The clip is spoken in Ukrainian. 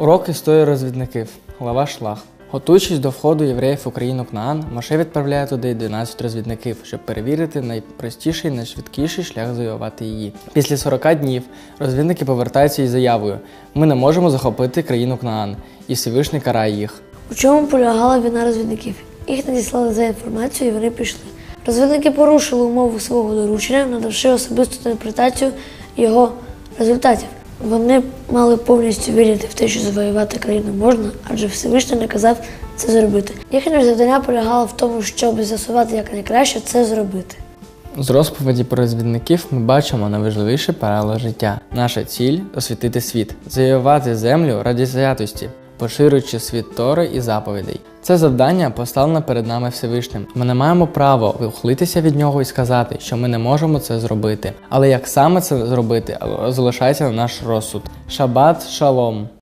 Урок історії розвідників. Глава Шлах. Готуючись до входу євреїв в Україну Кнаан, Моше відправляє туди 12 розвідників, щоб перевірити найпростіший, найшвидкіший шлях завоювати її. Після 40 днів розвідники повертаються із заявою: ми не можемо захопити країну Кнаан, і Всевишній карає їх. У чому полягала війна розвідників? Їх надіслали за інформацією, і вони пішли. Розвідники порушили умови свого доручення, надавши особисту інтерпретацію його результатів. Вони мали повністю вірити в те, що завоювати країну можна, адже Всевишній наказав це зробити. Їхнє завдання полягало в тому, щоб з'ясувати якнайкраще це зробити. З розповіді про розвідників ми бачимо найважливіше правило життя. Наша ціль освітити світ, завоювати землю раді святості, поширюючи світ Тори і заповідей. Це завдання поставлено перед нами Всевишнім. Ми не маємо права ухилитися від нього і сказати, що ми не можемо це зробити. Але як саме це зробити, залишається на наш розсуд. Шабат шалом.